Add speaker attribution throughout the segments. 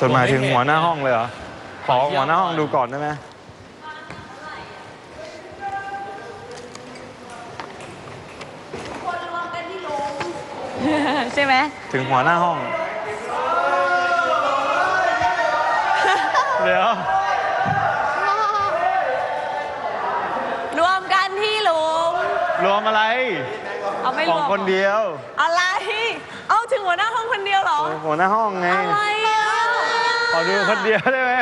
Speaker 1: จดหมายถึงหัวหน้าห้องเลยเหรอ ขอหัวหน้าห้องดูก่อนได้ไหม
Speaker 2: ใช่ไหม
Speaker 1: ถึงหัวหน้าห้อง เดี๋ยว
Speaker 2: รวมกันที่หลุม
Speaker 1: รวมอะไร
Speaker 2: เอาไม่
Speaker 1: ข
Speaker 2: ร
Speaker 1: อง
Speaker 2: วม
Speaker 1: คนเดียว
Speaker 2: อะไร เอาถึงหัวหน้าห้องคนเดียวเหรอ
Speaker 1: หัวหน้าห้องไง
Speaker 2: อะไร อะ
Speaker 1: ขอดูคนเดียวได้ไหม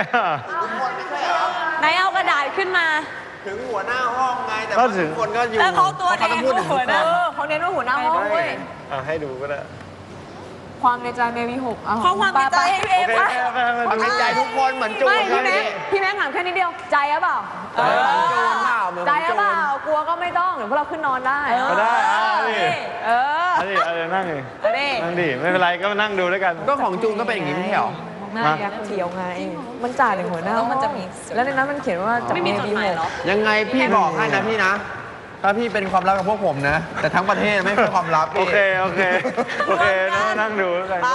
Speaker 2: ไหนเอากระดาษขึ้นมา
Speaker 3: ถึงหัวหน้าห้องไง แต่
Speaker 1: ก็
Speaker 3: ว่า
Speaker 1: ถึ
Speaker 3: ทุ
Speaker 1: ง
Speaker 3: กคนก็อยู่
Speaker 2: แล้วเขาตัว
Speaker 3: พระ
Speaker 2: แดง
Speaker 3: ต้องพูดถึงทุ
Speaker 2: หัว
Speaker 3: ก
Speaker 2: หน้า
Speaker 3: คน
Speaker 2: เออเขาเน้นว่าหัวหน้าห้องเว้ย
Speaker 1: อะให้ดูก็ได้
Speaker 4: ความในใจเมย์มีหกอะ
Speaker 2: ข้อความในใจให้พี่เอ
Speaker 1: โอเค
Speaker 2: ปะ
Speaker 1: แม่แม่
Speaker 3: ความ
Speaker 1: ดู
Speaker 3: ในใจทุกคนเหมือนจูน
Speaker 4: ไม่พี่
Speaker 3: เล
Speaker 4: แม็
Speaker 3: ย
Speaker 4: กพี่แม็กถามแค่นิดเดียว ใจอะเปล่า
Speaker 3: ใจของจูนเปล่าเหมือน
Speaker 4: ใจ
Speaker 3: ของ
Speaker 4: อะ
Speaker 3: จู
Speaker 4: เปล่านกลัวก็ไม่ต้องเดี๋ยวพวกเราขึ้นนอนได้
Speaker 1: ก็ได้อะนี่
Speaker 4: เออ
Speaker 1: อันนี้อะไรนั่งดิ
Speaker 4: เอาดิ
Speaker 1: นั่งดิไม่เป็นไรก็มานั่งดูด้วยกัน
Speaker 3: ก็ของจูนก็เป็นอย่างนี้ไม่ใช่เหรอ
Speaker 4: หน้ายักษ์เขียวไง มันจ่ายในหัวหน้า
Speaker 2: แล้วมันจะมี
Speaker 4: แล้วในนั้นมันเขียนว่าจาก
Speaker 2: ไม่มีจดหมายเหรอ
Speaker 3: ยังไงพี่บอกให้นะพี่นะ ถ้าพี่เป็นความลับกับพวกผมนะ แต่ทั้งประเทศไม่เป็นความลับ
Speaker 1: โอ
Speaker 3: พี่
Speaker 1: เค โอเค โอเค นั่งนั่งดูด้วยกัน
Speaker 2: ไป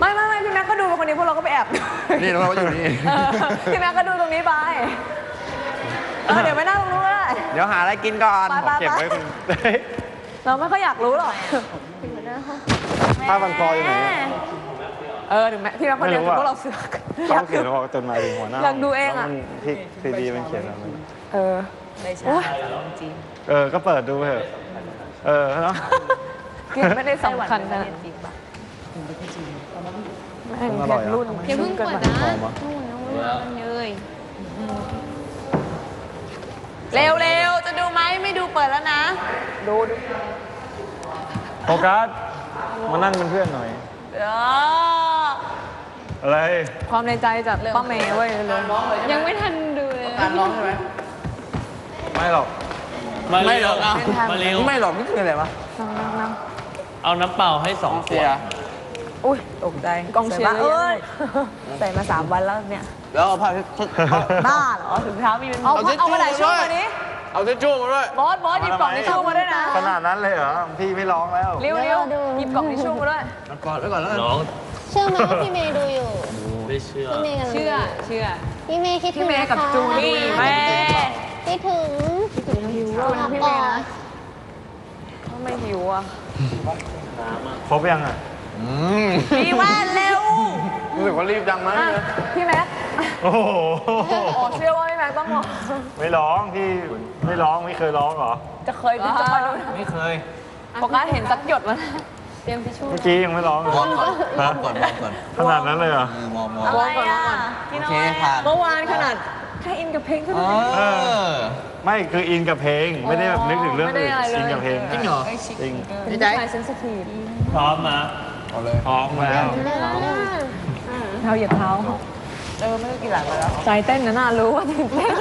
Speaker 4: ไม่ไม่ไม่พี่แม็กก็ดูเป็นคนนี้พวกเราก็ไปแอบดู
Speaker 3: นี่เราก็อยู่นี่
Speaker 4: เออพี่แม็กก็ดูตรงนี้ไปเออเดี๋ยวไม่น่าตรงนู้นก็ได้
Speaker 3: เดี๋ยวหาอะไรกินก่อน
Speaker 4: ไป
Speaker 1: เก็บไว้คุณ
Speaker 4: เราไม่ค่อยอยากรู้หรอก
Speaker 1: ผ้าพันคออยู่ไหน
Speaker 4: เออถึงแม้พี่แม็กคนเดียว
Speaker 1: ไม่รู้
Speaker 4: แต่
Speaker 1: อะ
Speaker 4: พวกเราเสือกอ
Speaker 1: เขา
Speaker 4: ยาก
Speaker 1: เขียน
Speaker 4: ดู
Speaker 1: ว่าจดหมายถึงหัวหน้า
Speaker 4: อยากดูเองอะ
Speaker 1: แล้วมันที่ซีดีมันเขียนอะไร
Speaker 4: เออ
Speaker 2: ได้ใช่จริง
Speaker 1: เออ ก็เปิดดูเถอะเออเนาะ
Speaker 4: กินไม่ได้สำคัญนะ
Speaker 2: จริงปะ
Speaker 4: แม่งแค่รุ่น
Speaker 5: อย่าเพิ่งกด
Speaker 4: รุ่
Speaker 5: นะ
Speaker 4: ไป
Speaker 5: โอ้โหน้องมันเลย
Speaker 2: เร็วเร็วจะดูไหมไม่ดูเปิดแล้วนะ
Speaker 4: ดูดู
Speaker 1: โฟกัสมานั่งเป็นเพื่อนหน่อย
Speaker 2: เออ
Speaker 1: อะไร
Speaker 4: ความในใจจากป้าเมย์เว้ยเลย
Speaker 5: ยังไม่ทันดูเลย
Speaker 1: ไม่หรอก
Speaker 6: มาเร็วมาเร็ว
Speaker 3: ไม่หรอกนี่คืออะไรวะ
Speaker 4: นั่งนั่งนั่ง
Speaker 6: เอาน้ำเปล่าให้สองข
Speaker 3: เสี
Speaker 6: วยด
Speaker 4: อุ้ยตกใจกองเชียร์
Speaker 2: ใส่มาเอ้ย
Speaker 4: ใส่มาสามวันแล้วเนี่ย
Speaker 3: แล้วเอาผ้า
Speaker 4: บ้าเหรอถึงเช้ามีเป็นเอา
Speaker 3: เอาทิช
Speaker 4: เอา
Speaker 3: ชู่
Speaker 4: กระดาษ
Speaker 3: มา
Speaker 4: ชู่
Speaker 3: ด้วย
Speaker 4: มาดิ
Speaker 3: เอาทิชชู่มาด้วย
Speaker 4: บอสบอสหยิบกล่องทิชชู่มาด้วยนะ
Speaker 1: ขนาดนั้นเลยเหรอพี่ไม่ร้องแล้ว
Speaker 4: เร็วเร็วหยิบกล่องทิชชู่มาด้วย
Speaker 3: เอาก่อนไว้ก่อนแล้วกัน
Speaker 6: น้อง
Speaker 5: เชื่อไหมว่าพี่เมย์ดูอยู่
Speaker 6: ไม่เชื่อ
Speaker 5: พี่เมย์กำลัง
Speaker 4: เชื่อ เชื่อ
Speaker 5: พี่เมย์คิดถึ
Speaker 4: พี่
Speaker 5: ง
Speaker 4: เมย์กับ
Speaker 5: นะคะ
Speaker 4: จูน
Speaker 2: พี่แม่
Speaker 5: คิดถึง
Speaker 4: จูนพี่เมย์นะทำไมหิวอะ
Speaker 1: ครบยังอะ
Speaker 3: อืม
Speaker 2: พี่แว่นเร็ว
Speaker 3: รู้สึกว่ารีบดังมาก
Speaker 4: อะ
Speaker 3: นะ
Speaker 4: พี่แม็ก
Speaker 1: โอ้โห
Speaker 4: อ๋อเชื่อว่าพี่แม็กต้องบอก
Speaker 1: ไม่ร้องพี่ไม่ร้องไม่เคยร้องเหรอ
Speaker 4: จะเคยจะคอยดู
Speaker 3: ไม่เคย
Speaker 4: โฟกัสเห็นสักหยดแล้ว
Speaker 5: เตรียมทิชชู่
Speaker 1: เมื่อกี้ยังไม่ร้องเลย
Speaker 3: มองก่อนม
Speaker 1: ฮะ
Speaker 3: องก่อนมองก่อน
Speaker 1: ขนาดนั้นเลยเหรอ
Speaker 3: เออมองมอง
Speaker 2: อะไรอะ
Speaker 3: โอเคผ่าน
Speaker 4: เมื่อวานขนาดแค่อินกับเพลงเท่า
Speaker 3: เอ
Speaker 4: นั้นเอง
Speaker 3: อ
Speaker 1: ไม่คืออินกับเพลงไม่ได้แบบนึกถึงเรื่อง
Speaker 4: ไม่ได้
Speaker 1: อื่น
Speaker 4: อะไรเลย
Speaker 1: อินกับเพลง
Speaker 3: จริงเหรอ
Speaker 1: จริง
Speaker 4: เป็นผู้ชายเซนซิทีฟ
Speaker 6: พร้อมนะ
Speaker 3: เอาเลย
Speaker 1: พร้อมแล้ว
Speaker 4: เท้าเหยียบเท้า เออไม่ได้กินหลังแล้วใจเต้นนะน่ารู้ว่าตื่นเต้น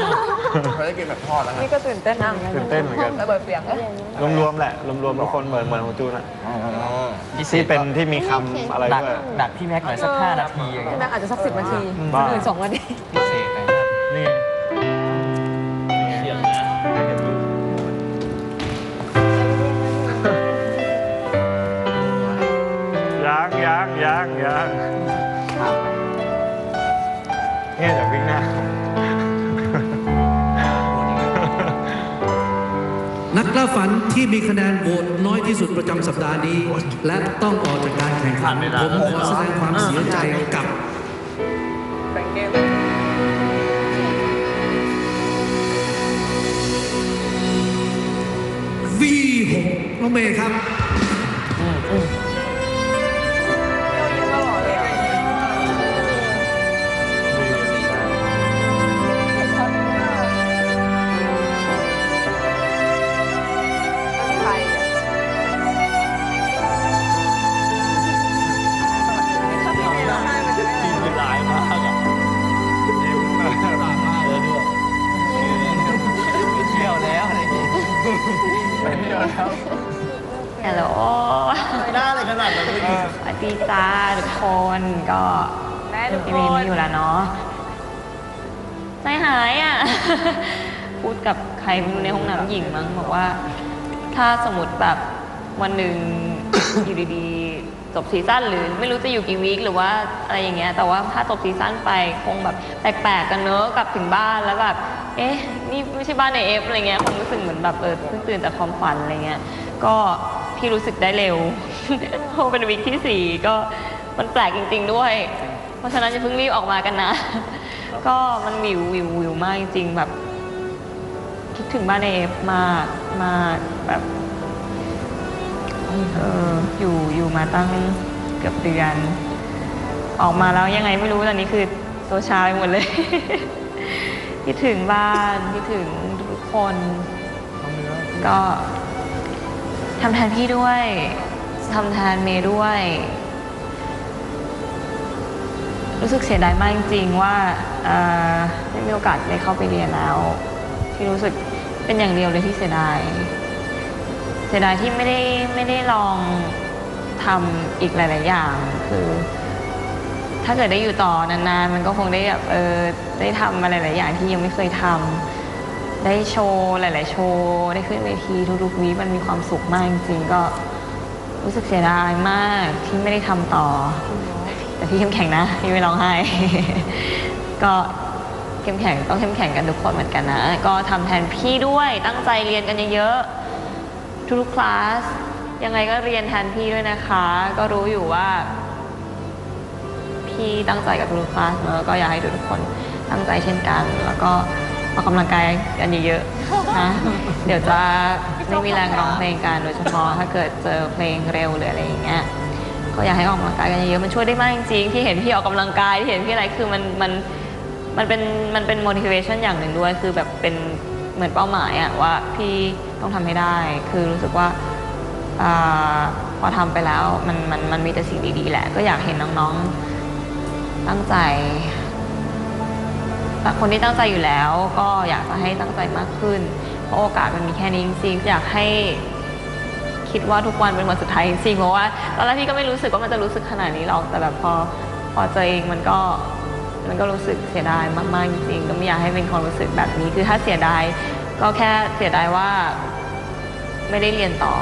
Speaker 3: เขาได้กินแบบทอดแล้วไง
Speaker 4: นี่ก็ตื่นเต้นนะ
Speaker 1: ตื่นเต้นเหมือนกัน
Speaker 4: ระเบิดเสียงเอ้ย
Speaker 1: รวมๆแหละ รวมๆทุกคนเหมือนเหมือนของจูนอะ
Speaker 3: อ๋อ
Speaker 1: ที่เป็นที่มีคำอะไร
Speaker 7: ดัก
Speaker 1: ด้วย
Speaker 7: ดักพี่แม็กหน่อยสักห้านาทีอย่างเงี้
Speaker 4: พี่
Speaker 7: ย
Speaker 4: แม็กอาจจะสักสิบนาที
Speaker 1: บ้า
Speaker 4: หรือสองนาที
Speaker 7: พิเศษเลย
Speaker 1: นี่
Speaker 6: เสียงนะ
Speaker 1: ยังยังยังยัง เนี่ยเดี๋ยววิ่งหน้า
Speaker 8: นักล่าฝันที่มีคะแนนโหวตน้อยที่สุดประจำสัปดาห์นี้ และต้องออกจากการแข่งขันผมขอแสดงความเสียใจกับ V6 น้องเมย์ครับ
Speaker 2: ฮัลโหล
Speaker 3: ไม่ได้เลยขนาดนั้นเลย
Speaker 2: สวัสดีจ้าทุกคนก็
Speaker 4: แม่ทุก
Speaker 2: พี่
Speaker 4: ค
Speaker 2: เมย์
Speaker 4: น
Speaker 2: ไม่อยู่แล้วเนาะใจหายอะ พูดกับใครไม่รู้ในห้องน้ำหญิงมั้งบอกว่า ถ้าสมมติแบบวันหนึ่งอยู่ดีๆ จบซีซั่นหรือไม่รู้จะอยู่กี่วีคหรือว่าอะไรอย่างเงี้ยแต่ว่าถ้าจบซีซั่นไปคงแบบแปลกๆกันเนอะกลับถึงบ้านแล้วแบบ เอ๊ะ นี่ไม่ใช่บ้านในเอฟอะไรเงี้ยคงรู้สึกเหมือนแบบเออเพิ่งตื่นจากความฝันอะไรเงี้ย ก็พี่รู้สึกได้เร็วเพอเป็นวีคที่สี่ก็มันแปลกจริง ๆ ด้วย เพราะฉะนั้นอย่าเพิ่งรีบออกมากันนะ ก็มันวิววิววิวมากจริงๆแบบ คิดถึงบ้านในเอฟมากมากแบบเอออยู่อยู่มาตั้งเกือบเดือน ออกมาแล้วยังไงไม่รู้ตอนนี้คือตัวชาไปหมดเลย คิดถึงบ้านคิดถึงทุกคน ก็ทำแทนพี่ด้วยทำแทนเมย์ด้วย รู้สึกเสียดายมากจริงๆว่าเอ่อไม่มีโอกาสได้เข้าไปเรียนแล้ว ที่รู้สึกเป็นอย่างเดียวเลยที่เสียดาย เสียดายที่ไม่ได้ไม่ได้ลองทำอีกหลาย ๆ อย่างคือ ถ้าเกิดได้อยู่ต่อนานๆ มันก็คงได้แบบเออได้ทำอะไรหลายอย่างที่ยังไม่เคยทำได้โชว์หลาย ๆ โชว์ ได้ขึ้นเวทีทุกๆวีคมันมีความสุขมากจริงๆก็รู้สึกเสียดายมากที่ไม่ได้ทำต่อ แต่พี่เข้มแข็งนะพี่ไม่ร้องไห้ ก็เข้มแข็งต้องเข้มแข็งกันทุกคนเหมือนกันนะ ก็ทำแทนพี่ด้วยตั้งใจเรียนกันเยอะๆทุกๆคลาสยังไงก็เรียนแทนพี่ด้วยนะคะ ก็รู้อยู่ว่า พี่ตั้งใจกับทุกๆคลาสเนอะก็อยากให้ทุกๆคนตั้งใจเช่นกัน แล้วก็ออกกำลังกายกันเยอะๆนะเดี๋ยวจะไม่มีแรงร้องเพลงกันโดยเฉพาะถ้าเกิดเจอเพลงเร็วหรืออะไรอย่างเงี้ยก็อยากให้ออกกำลังกายกันเยอะๆมันช่วยได้มากจริงๆที่เห็นพี่ออกกำลังกายที่เห็นพี่อะไรคือมันมันมันเป็นมันเป็น motivation อย่างหนึ่งด้วย คือแบบเป็นเหมือนเป้าหมายอะว่าพี่ต้องทำให้ได้ คือรู้สึกว่าอาพอทำไปแล้วมันมันมันมีแต่สิ่งดีๆแหละ ก็อยากเห็นน้องๆ ตั้งใจ แต่คนที่ตั้งใจอยู่แล้ว ก็อยากจะให้ตั้งใจมากขึ้น เพราะโอกาสมันมีแค่นี้จริงๆ อยากให้คิดว่าทุกวันเป็นวันสุดท้ายจริงๆ เพราะว่าตอนแรกพี่ก็ไม่รู้สึกว่ามันจะรู้สึกขนาดนี้หรอก แต่แบบพอพอเจอเองมันก็มันก็รู้สึกเสียดายมากๆจริงๆ ก็ไม่อยากให้เป็นความรู้สึกแบบนี้ คือถ้าเสียดายก็แค่เสียดายว่าไม่ได้เรียนต่อ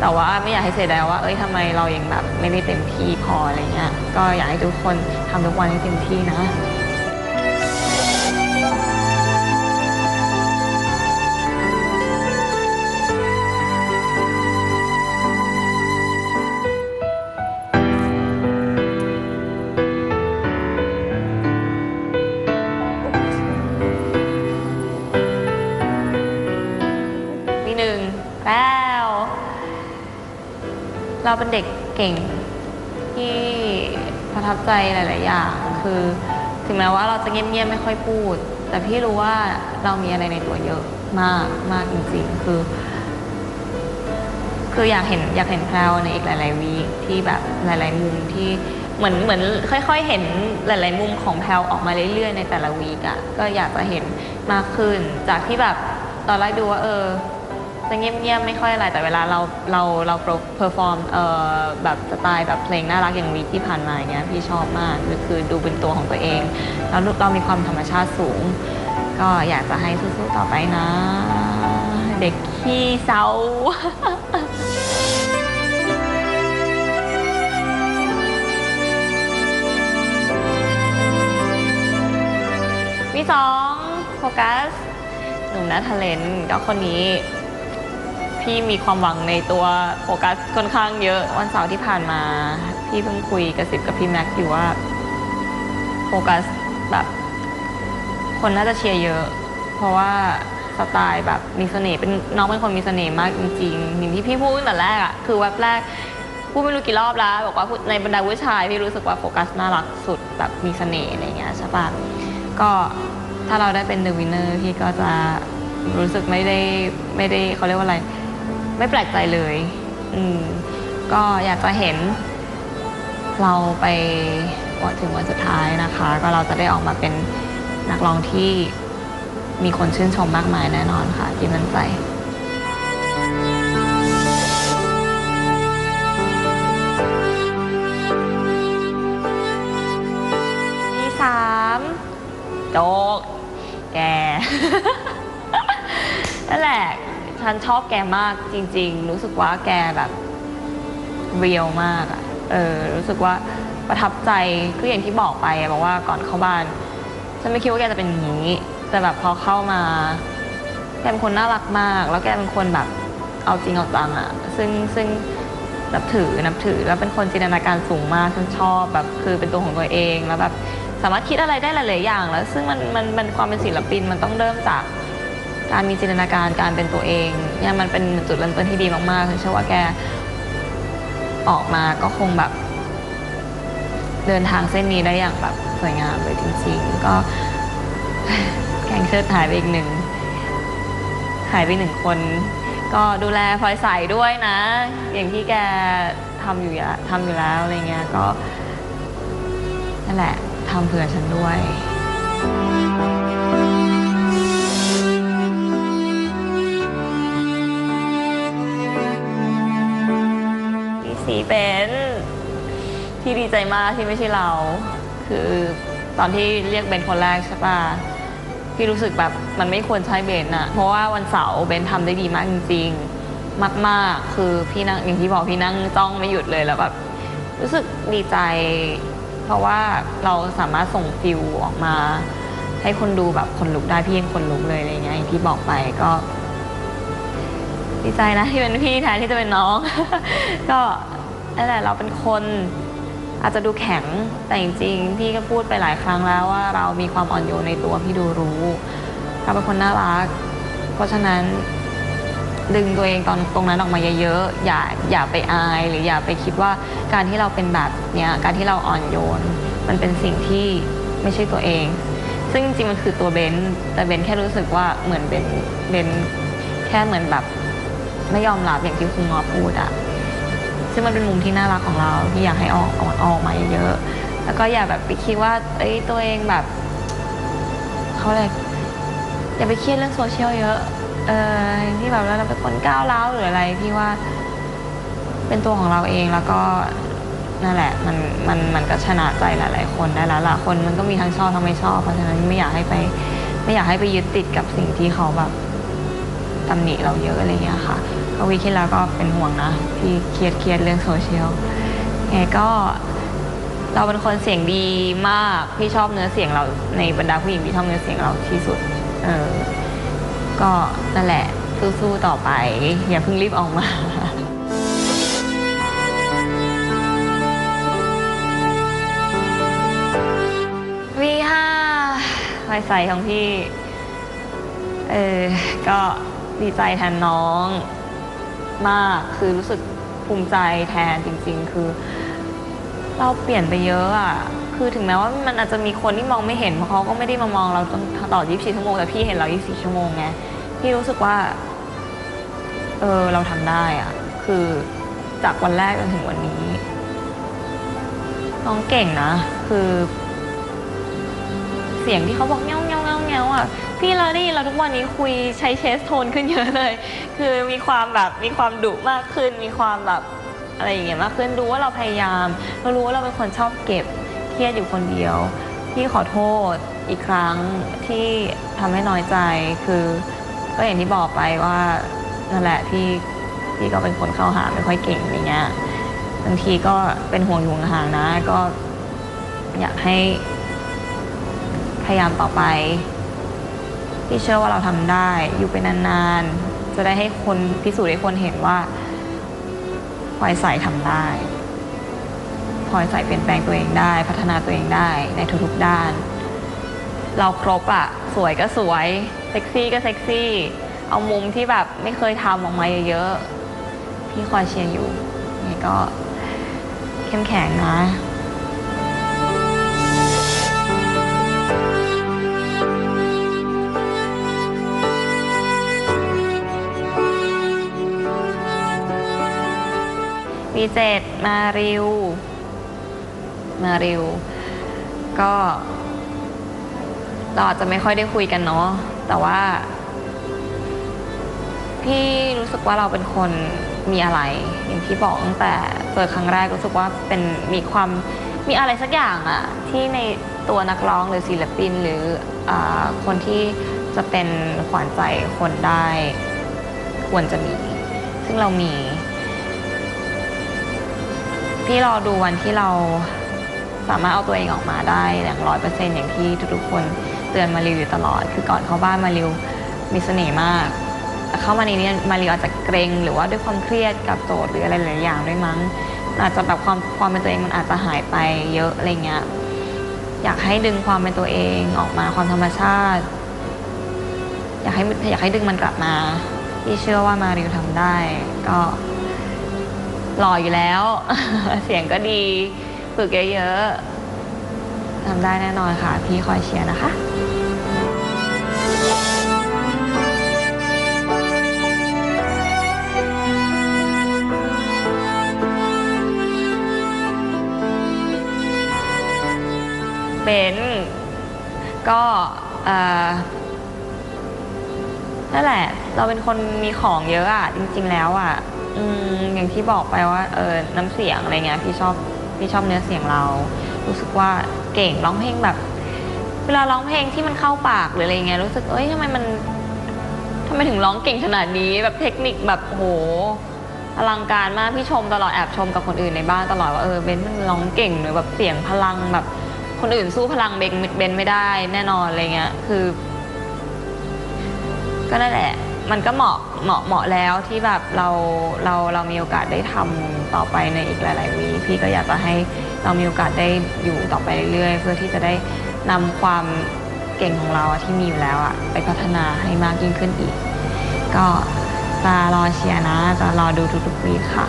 Speaker 2: แต่ว่าไม่อยากให้เสียดายว่า เอ้ยทำไมเรายังแบบไม่ได้เต็มที่พออะไรเงี้ย ก็อยากให้ทุกคนทำทุกวันให้เต็มที่นะ เราเป็นเด็กเก่งที่ประทับใจหลาย ๆ อย่าง คือถึงแม้ว่าเราจะเงียบ ๆ ไม่ค่อยพูด แต่พี่รู้ว่าเรามีอะไรในตัวเยอะมากมากจริง ๆ คือ คืออยากเห็นอยากเห็นแพลวในอีกหลาย ๆ วีคที่แบบหลาย ๆ มุมที่เหมือนเหมือนค่อย ๆ เห็นหลาย ๆ มุมของแพลวออกมาเรื่อย ๆ ในแต่ละวีคอะก็อยากจะเห็นมากขึ้น จากที่แบบตอนแรกดูว่าเออ จะเงียบๆไม่ค่อยอะไรแต่เวลาเราเราเราเพอร์ฟอร์มเอ่อแบบสไตล์แบบเพลงน่ารักอย่างวีที่ผ่านมาอย่างเงี้ยพี่ชอบมากคือคือดูเป็นตัวของตัวเอง แล้วเรามีความธรรมชาติสูง ก็อยากจะให้สู้ๆต่อไปนะ เด็กขี้เศร้ามีสองโฟกัสหนุ่มนัทเลนก็คนนี้ พี่มีความหวังในตัวโฟกัสค่อนข้างเยอะวันเสาร์ที่ผ่านมา พี่เพิ่งคุยกระสิบกับพี่แม็กซ์อยู่ว่าโฟกัสแบบคนน่าจะเชียร์เยอะ เพราะว่าสไตล์แบบมีเสน่ห์เป็นน้องเป็นคนมีเสน่ห์มากจริงๆอย่างที่พี่พูดตั้งแต่แรกอะคือแวบแรกพูดไม่รู้กี่รอบแล้วบอกว่าในบรรดาผู้ชายพี่รู้สึกว่าโฟกัสน่ารักสุดแบบมีเสน่ห์อะไรเงี้ยใช่ปะก็ถ้าเราได้เป็นเดอะวินเนอร์พี่ก็จะรู้สึกไม่ได้ไม่ได้เขาเรียกว่าอะไร ไม่แปลกใจเลย อืม ก็อยากจะเห็น เราไปวันถึงวันสุดท้ายนะคะ ก็เราจะได้ออกมาเป็นนักร้องที่มีคนชื่นชมมากมายแน่นอนค่ะที่มั่นใจที่สามโจกแก นั่นแหละ ฉันชอบแกมากจริง ๆ รู้สึกว่าแกแบบเรียลมากอะเออรู้สึกว่าประทับใจคืออย่างที่บอกไปอะบอกว่าก่อนเข้าบ้าน ฉันไม่คิดว่าแกจะเป็นอย่างนี้ แต่แบบพอเข้ามา แกเป็นคนน่ารักมาก แล้วแกเป็นคนแบบเอาจริงเอาจังอะซึ่งซึ่งนับถือนับถือแล้วเป็นคนจินตนาการสูงมากฉันชอบแบบคือเป็นตัวของตัวเองแล้วแบบสามารถคิดอะไรได้หลาย ๆ อย่าง แล้วซึ่งมันมันมันความเป็นศิลปินมันต้องเริ่มจาก การมีจินตนาการการเป็นตัวเองเนี่ยมันเป็นจุดเริ่มต้นที่ดีมากๆฉันเชื่อว่าแกออกมาก็คงแบบ เดินทางเส้นนี้ได้อย่างแบบสวยงามเลยจริง ๆ ก็แข่งเชิดหายไปอีกหนึ่งหายไปหนึ่งคน ก็ดูแลพลอยใสด้วยนะ อย่างที่แกทำอยู่ทำอยู่แล้วอะไรเงี้ยก็นั่นแหละทำเผื่อฉันด้วยพี่ สีเป็นที่ดีใจมากที่ไม่ใช่เรา คือตอนที่เรียกเบนคนแรกใช่ปะพี่รู้สึกแบบมันไม่ควรใช้เบนอะเพราะว่าวันเสาร์เบนทำได้ดีมากจริงๆมากๆคือพี่นั่งอย่างที่บอกพี่นั่งจ้องไม่หยุดเลยแล้วแบบรู้สึกดีใจ เพราะว่าเราสามารถส่งฟิลออกมา ให้คนดูแบบคนลุกได้พี่ยังคนลุกเลยอะไรเงี้ยอย่างที่บอกไปก็ดีใจนะที่เป็นพี่แทนที่จะเป็นน้อง ก็ นั่นแหละเราเป็นคนอาจจะดูแข็งแต่จริงๆพี่ก็พูดไปหลายครั้งแล้วว่าเรามีความอ่อนโยนในตัวพี่ดูรู้เราเป็นคนน่ารัก เพราะฉะนั้นดึงตัวเองตอนตรงนั้นออกมาเยอะๆ อย่าอย่าไปอายหรืออย่าไปคิดว่าการที่เราเป็นแบบเนี้ยการที่เราอ่อนโยน มันเป็นสิ่งที่ไม่ใช่ตัวเอง ซึ่งจริงมันคือตัวเบนแต่เบนแค่รู้สึกว่าเหมือนเบนเบนแค่เหมือนแบบไม่ยอมรับอย่างที่คุณงอพูดอะ ซึ่งมันเป็นมุมที่น่ารักของเราที่อยากให้ออกออกออกมาเยอะๆแล้วก็อย่าแบบไปคิดว่าเอ้ยตัวเองแบบเขาเลยอย่าไปเครียดเรื่องโซเชียลเยอะเออที่แบบเราเป็นคนก้าวร้าวหรืออะไรพี่ว่า เป็นตัวของเราเองแล้วก็นั่นแหละมันมันมันก็ชนะใจหลาย ๆ คนได้แล้วล่ะคนมันก็มีทั้งชอบทั้งไม่ชอบเพราะฉะนั้นไม่อยากให้ไป ไม่อยากให้ไปยึดติดกับสิ่งที่เขาแบบตำหนิเราเยอะอะไรเงี้ยค่ะ ก็วีคที่แล้วก็เป็นห่วงนะที่เครียดเครียดเรื่องโซเชียลไงก็เราเป็นคนเสียงดีมากพี่ชอบเนื้อเสียงเราในบรรดาผู้หญิงที่ชอบเนื้อเสียงเราที่สุด เออ ก็นั่นแหละสู้ๆต่อไป อย่าเพิ่งรีบออกมาวีห้าลายใสของพี่ เออ ก็ดีใจแทนน้อง มาก คือรู้สึกภูมิใจแทนจริง ๆ คือ เราเปลี่ยนไปเยอะอะคือถึงแม้ว่ามันอาจจะมีคนที่มองไม่เห็นเพราะเขาก็ไม่ได้มามองเราตลอด24 ชั่วโมงแต่พี่เห็นเรา 24 ชั่วโมงไงพี่รู้สึกว่า เออเราทำได้อะคือจากวันแรกจนถึงวันนี้ น้องเก่งนะ คือ เสียงที่เขาบอกเงี้ยวเงี้ยวเงี้ยวเงี้ยวอะ พี่เราดิเราทุกวันนี้คุยใช้เชสโทนขึ้นเยอะเลย คือมีความแบบมีความดุมากขึ้น มีความแบบอะไรอย่างเงี้ยมากขึ้นรู้ว่าเราพยายาม เรารู้ว่าเราเป็นคนชอบเก็บเครียดอยู่คนเดียว พี่ขอโทษอีกครั้งที่ทำให้น้อยใจคือ ก็อย่างที่บอกไปว่านั่นแหละพี่พี่ก็เป็นคนเข้าหาไม่ค่อยเก่งอะไรเงี้ยบางทีก็เป็นห่วงอยู่ห่างนะก็อยากให้พยายามต่อไป พี่เชื่อว่าเราทำได้ อยู่ไปนานๆ จะได้ให้คนพิสูจน์ให้คนเห็นว่าพลอยใสทำได้พลอยใสเปลี่ยนแปลงตัวเองได้ พัฒนาตัวเองได้ในทุกๆด้าน เราครบอะสวยก็สวยเซ็กซี่ก็เซ็กซี่ เอามุมที่แบบไม่เคยทำออกมาเยอะๆพี่คอยเชียร์อยู่นี่ก็เข้มแข็งนะ เจ็ดมาริว มาริว ก็เราอาจจะไม่ค่อยได้คุยกันเนาะแต่ว่า พี่รู้สึกว่าเราเป็นคนมีอะไร อย่างที่บอกตั้งแต่เปิดครั้งแรกรู้สึกว่าเป็นมีความมีอะไรสักอย่างอะที่ในตัวนักร้องหรือศิลปินหรืออคนที่จะเป็นขวัญใจคนได้ ควรจะมี ซึ่งเรามี พี่รอดูวันที่เราสามารถเอาตัวเองออกมาได้อย่างร้อยเปอร์เซ็นต์อย่างที่ทุกๆคนเตือนมาริวอยู่ตลอด คือก่อนเข้าบ้านมาริวมีเสน่ห์มากแต่เข้ามาในนี้มาริวอาจจะเกรงหรือว่าด้วยความเครียดกับโจทย์หรืออะไรหลายอย่างด้วยมั้ง อาจจะแบบความความเป็นตัวเองมันอาจจะหายไปเยอะอะไรเงี้ยอยากให้ดึงความเป็นตัวเองออกมาความธรรมชาติ อยากให้อยากให้ดึงมันกลับมา ที่เชื่อว่ามาริวทำได้ ก็ หล่ออยู่แล้ว เสียงก็ดีฝึกเยอะๆทำได้แน่นอนค่ะ พี่คอยเชียร์นะคะเป็นก็เออนั่นแหละ เราเป็นคนมีของเยอะอะจริง ๆ แล้วอะ อืมอย่างที่บอกไปว่าเออน้ำเสียงอะไรเงี้ยพี่ชอบพี่ชอบเนื้อเสียงเรา รู้สึกว่าเก่งร้องเพลงแบบ เวลาร้องเพลงที่มันเข้าปากหรืออะไรเงี้ยรู้สึกเอ้ยทำไมมันทำไมถึงร้องเก่งขนาดนี้แบบเทคนิคแบบโหอลังการมากพี่ชมตลอดแอบชมกับคนอื่นในบ้านตลอดว่าเออเบนมันร้องเก่งหรือแบบเสียงพลังแบบ คนอื่นสู้พลังเบนเบนไม่ได้แน่นอนอะไรเงี้ยคือ ก็นั่นแหละ มันก็เหมาะเหมาะเหมาะแล้วที่แบบเราเราเรามีโอกาสได้ทำต่อไปในอีกหลาย ๆ วีพี่ก็อยากจะให้เรามีโอกาสได้อยู่ต่อไปเรื่อยๆ เพื่อที่จะได้นำความเก่งของเราอะที่มีอยู่แล้วอะไปพัฒนาให้มากยิ่งขึ้นอีก ก็จะรอเชียร์นะ จะรอดูทุกๆวีคค่ะ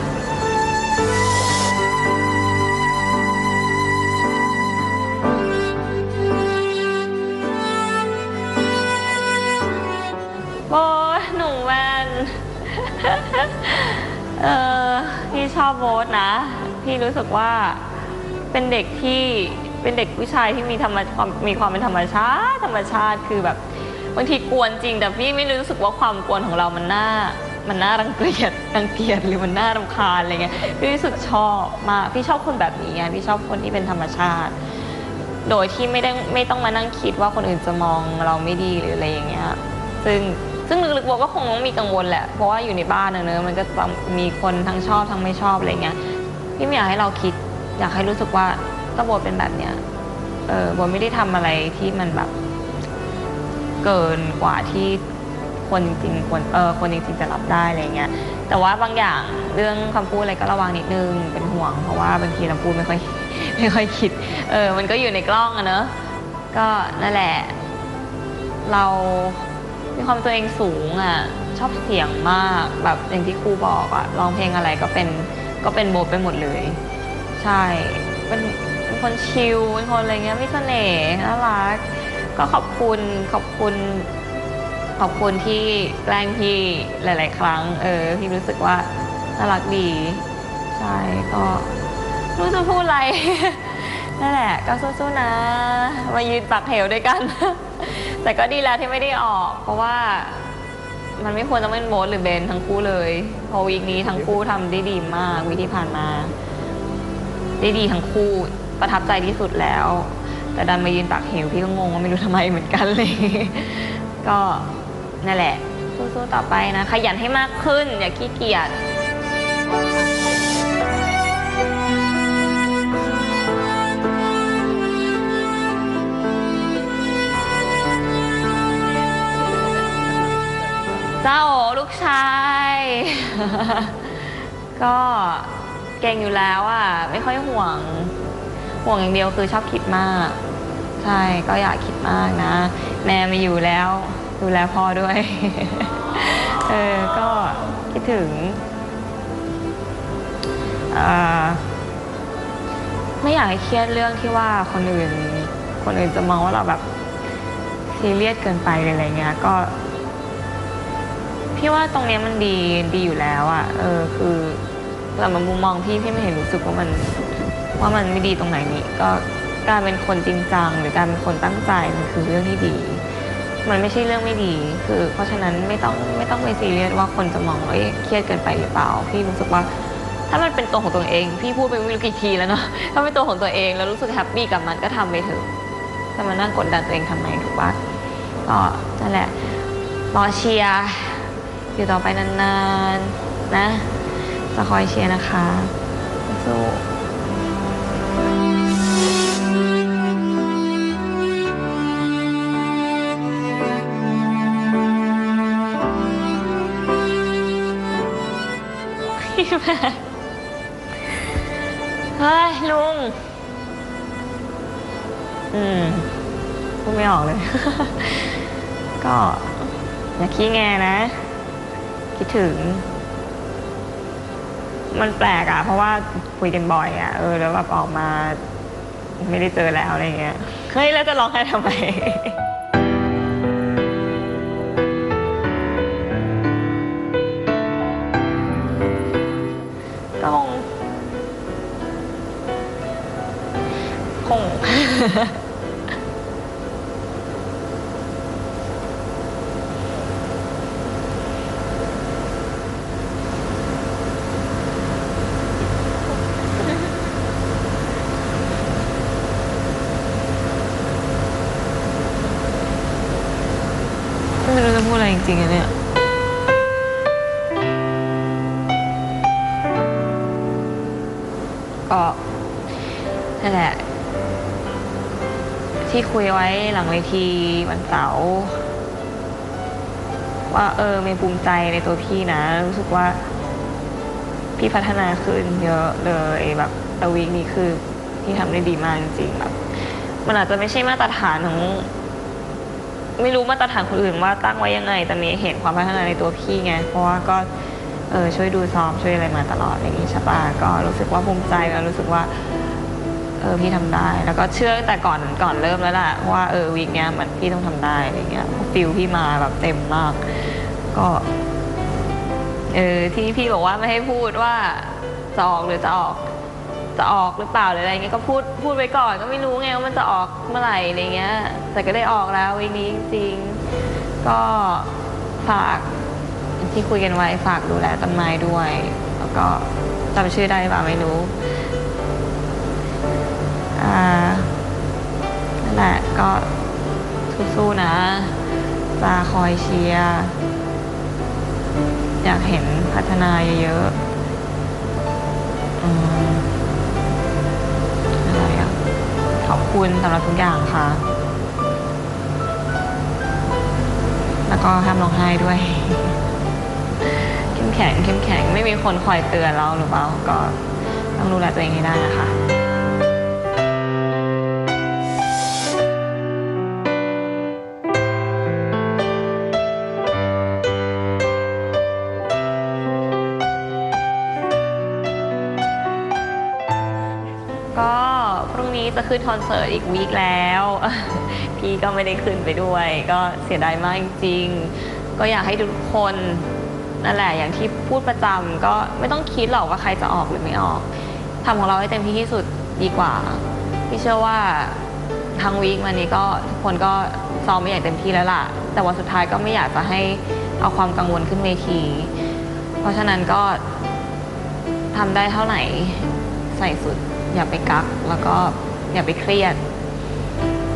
Speaker 2: พี่รู้สึกว่าเป็นเด็กที่เป็นเด็กผู้ชายที่มีธรรมความมีความเป็นธรรมชาติธรรมชาติคือแบบบางทีกวนจริง แต่พี่ไม่รู้สึกว่าความกวนของเรามันน่ามันน่ารังเกียจรังเกียจหรือมันน่ารำคาญอะไรเงี้ยพี่รู้สึกชอบมากพี่ชอบคนแบบนี้ไงพี่ชอบคนที่เป็นธรรมชาติ โดยที่ไม่ได้ไม่ต้องมานั่งคิดว่าคนอื่นจะมองเราไม่ดีหรืออะไรอย่างเงี้ยซึ่งซึ่งลึกๆโบก็คงต้องมีกังวลแหละ เพราะว่าอยู่ในบ้านนะเนอะมันก็จะมีคนทั้งชอบทั้งไม่ชอบอะไรเงี้ย พี่ไม่อยากให้เราคิด อยากให้รู้สึกว่าก็โบเป็นแบบเนี้ยเออโบไม่ได้ทำอะไรที่มันแบบ เกินกว่าที่คนจริงๆคนเออคนจริงๆจะรับได้อะไรเงี้ยแต่ว่าบางอย่างเรื่องคำพูดอะไรก็ระวังนิดนึงเป็นห่วง เพราะว่าบางทีเราพูดไม่ค่อยไม่ค่อยคิด เออ มันก็อยู่ในกล้องอะเนอะก็นั่นแหละ เรามีความตัวเองสูงอะ ชอบเสียงมากแบบอย่างที่ครูบอกอะร้องเพลงอะไรก็เป็น ก็เป็นโบทไปหมดเลย ใช่ เป็นเป็นคนชิลเป็นคนอะไรเงี้ยมีเสน่ห์น่ารัก ก็ขอบคุณขอบคุณ ขอบคุณที่แกล้งพี่หลาย ๆ ครั้ง เออ พี่รู้สึกว่าน่ารักดี ใช่ก็ไม่รู้จะพูดอะไร นั่นแหละก็สู้ๆนะ มายืนปักเหวด้วยกัน แต่ก็ดีแล้วที่ไม่ได้ออก เพราะว่า มันไม่ควรจะเป็นโบสหรือเบนทั้งคู่เลยเพอวีคนี้ทั้งคู่ทำได้ดีมากวีคที่ผ่านมา ได้ดีทั้งคู่ประทับใจที่สุดแล้ว แต่ดันมายืนปากเหวพี่ก็งงว่าไม่รู้ทำไมเหมือนกันเลย ก็นั่นแหละสู้ๆต่อไปนะขยันให้มากขึ้น อย่าขี้เกียจ เจ้าโอลูกชาย ก็เก่งอยู่แล้วอะ ไม่ค่อยห่วง ห่วงอย่างเดียวคือชอบคิดมาก ใช่ก็อยากคิดมากนะ แม่ไม่อยู่แล้ว ดูแลพ่อด้วย เออ ก็คิดถึงไม่อยากให้เครียดเรื่องที่ว่าคนอื่น คนอื่นจะมองว่าเราแบบซีเรียสเกินไปอะไรเงี้ยก็ พี่ว่าตรงเนี้ยมันดีดีอยู่แล้วอะ่ะ เออคือแต่มามุมมองพี่พี่ไม่เห็นรู้สึกว่ามัน ว่ามันไม่ดีตรงไหนนี่ก็การเป็นคนจริงจังหรือการเป็นคนตั้งใจมันคือเรื่องที่ดี มันไม่ใช่เรื่องไม่ดี คือ เพราะฉะนั้นไม่ต้องไม่ต้องไปซีเรียสว่าคนจะมองว่าเอ๊ะเครียดเกินไปหรือเปล่า พี่รู้สึกว่า ถ้ามันเป็นตัวของตัวเอง พี่พูดไปไม่รู้กี่ทีแล้วเนาะถ้าเป็นตัวของตัวเองแล้วรู้สึกแฮปปี้กับมันก็ทำไปเถอะจะมานั่งกดดันตัวเองทำไมถูกปะก็นั่นแหละรอเชียร์ อยู่ต่อไปนานๆ นะ จะคอยเชียร์นะคะสู้เฮ้ย ลุง อืมพูดไม่ออกเลย ก็อย่าขี้แงนะ คิดถึง มันแปลกอะเพราะว่าคุยกันบ่อยอะเออแล้วแบบออกมา ไม่ได้เจอแล้วอะไรเงี้ยเฮ้ยแล้วจะร้องไห้ทำไม ก็คงคง คุยไว้หลังเวทีวันเสาร์ว่าเออเมย์ภูมิใจในตัวพี่นะ รู้สึกว่าพี่พัฒนาขึ้นเยอะเลยแบบแต่วีคนี้คือพี่ทำได้ดีมากจริงๆแบบมันอาจจะไม่ใช่มาตรฐานของไม่รู้มาตรฐานคนอื่นว่าตั้งไว้ยังไง แต่เมย์เห็นความพัฒนาในตัวพี่ไง เพราะว่าก็เออช่วยดูซ้อมช่วยอะไรมาตลอดอย่างนี้ใช่ปะก็รู้สึกว่าภูมิใจแล้วรู้สึกว่า ออพี่ทำได้ แล้วก็เชื่อแต่ก่อนก่อนเริ่มแล้วแหละว่าเออวีคเนี้ยมันพี่ต้องทำได้อะไรเงี้ยฟิลพี่มาแบบเต็มมาก ก็เออที่พี่บอกว่าไม่ให้พูดว่าจะออกหรือจะออกจะออกหรือเปล่าหรืออะไรเงี้ยก็พูดพูดไว้ก่อนก็ไม่รู้ไงว่ามันจะออกเมื่อไหร่อะไรเงี้ย แต่ก็ได้ออกแล้ววีคนี้จริงๆก็ฝากที่คุยกันไว้ฝากดูแลต้นไม้ด้วย แล้วก็จำชื่อได้หรือเปล่าไม่รู้ อ่านั่นแหละก็สู้ๆนะจะคอยเชียร์อยากเห็นพัฒนาเยอะๆอืมอะไรอะขอบคุณสำหรับทุกอย่างค่ะ แล้วก็ห้ามร้องไห้ด้วย เข้มแข็งเข้มแข็งไม่มีคนคอยเตือนเราหรือเปล่าก็ต้องดูแลตัวเองให้ได้นะคะ ขึ้นคอนเสิร์ตอีกวีคแล้ว พี่ก็ไม่ได้ขึ้นไปด้วย ก็เสียดายมากจริงๆก็อยากให้ทุกคนนั่นแหละอย่างที่พูดประจำก็ไม่ต้องคิดหรอกว่าใครจะออกหรือไม่ออกทำของเราให้เต็มที่ที่สุดดีกว่า พี่เชื่อว่าทั้งวีควันนี้ก็ทุกคนก็ซ้อมไม่อย่างเต็มที่แล้วล่ะ แต่วันสุดท้ายก็ไม่อยากจะให้เอาความกังวลขึ้นเวที เพราะฉะนั้นก็ทำได้เท่าไหร่ใส่สุดอย่าไปกักแล้วก็ อย่าไปเครียด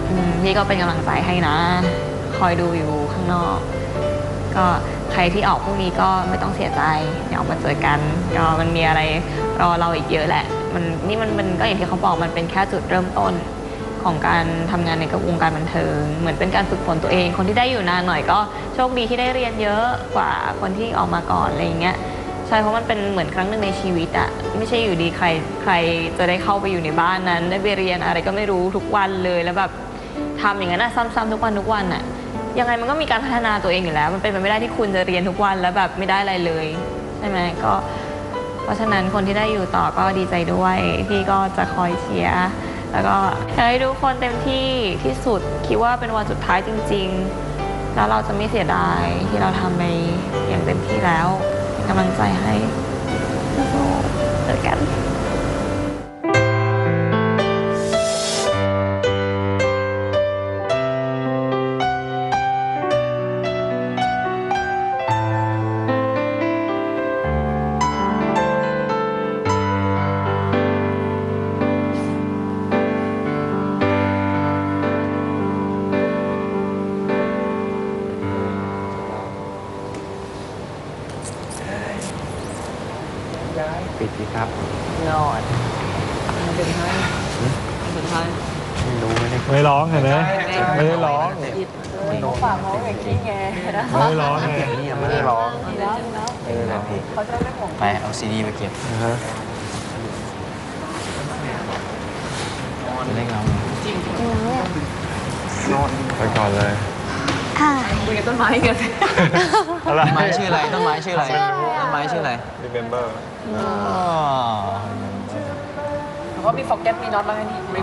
Speaker 2: อืมนี่ก็เป็นกำลังใจให้นะ คอยดูอยู่ข้างนอก ก็ใครที่ออกพรุ่งนี้ก็ไม่ต้องเสียใจเดี๋ยวมาเจอกันก็มันมีอะไรรอเราอีกเยอะแหละ มันนี่มันมันก็อย่างที่เขาบอกมันเป็นแค่จุดเริ่มต้นของการทำงานในกวงการบันเทิง เหมือนเป็นการฝึกฝนตัวเอง คนที่ได้อยู่นานหน่อยก็โชคดีที่ได้เรียนเยอะกว่าคนที่ออกมาก่อนอะไรอย่างเงี้ย ใช่เพราะมันเป็นเหมือนครั้งหนึ่งในชีวิตอะไม่ใช่อยู่ดีใครใครจะได้เข้าไปอยู่ในบ้านนั้น ได้ไปเรียนอะไรก็ไม่รู้ทุกวันเลยแล้วแบบทำอย่างนั้นอะซ้ำๆทุกวันทุกวันอะยังไงมันก็มีการพัฒนาตัวเองอยู่แล้ว มันเป็นไปไม่ได้ที่คุณจะเรียนทุกวันแล้วแบบไม่ได้อะไรเลยใช่ไหมก็ เพราะฉะนั้นคนที่ได้อยู่ต่อก็ดีใจด้วยพี่ก็จะคอยเชียร์แล้วก็อยากให้ทุกคนเต็มที่ที่สุดคิดว่าเป็นวันสุดท้ายจริง ๆ แล้วเราจะไม่เสียดายที่เราทำไปอย่างเต็มที่แล้ว กำลังใจให้สู้ๆเจอกัน
Speaker 1: เห็นไหมไม่ได้ร้อง
Speaker 4: เขาฝากเขาอย่างขี้แงนะ
Speaker 1: ไม่ได้ร้องไง
Speaker 3: นี่ยังไม่ได้ร้อง
Speaker 4: ดีแล้วดีแล้ว
Speaker 2: เเพ
Speaker 7: ลงครับพี่
Speaker 4: เขาจะไม่ห่วง
Speaker 7: ไปเอาซีดีไปเก็บ
Speaker 1: นะฮะ
Speaker 7: จะได้เงา
Speaker 1: ไปก่อนเลย
Speaker 4: คุยกับต้นไม้กัน
Speaker 1: อะไร
Speaker 7: ต้นไม้ชื่ออะไรต้นไม้ชื่ออะไรต้นไม้ชื่ออะไร
Speaker 1: Remember
Speaker 7: อ๋อ
Speaker 4: แล้วก็มีฟอกเก็ตมีน็อตแล้วไงนี่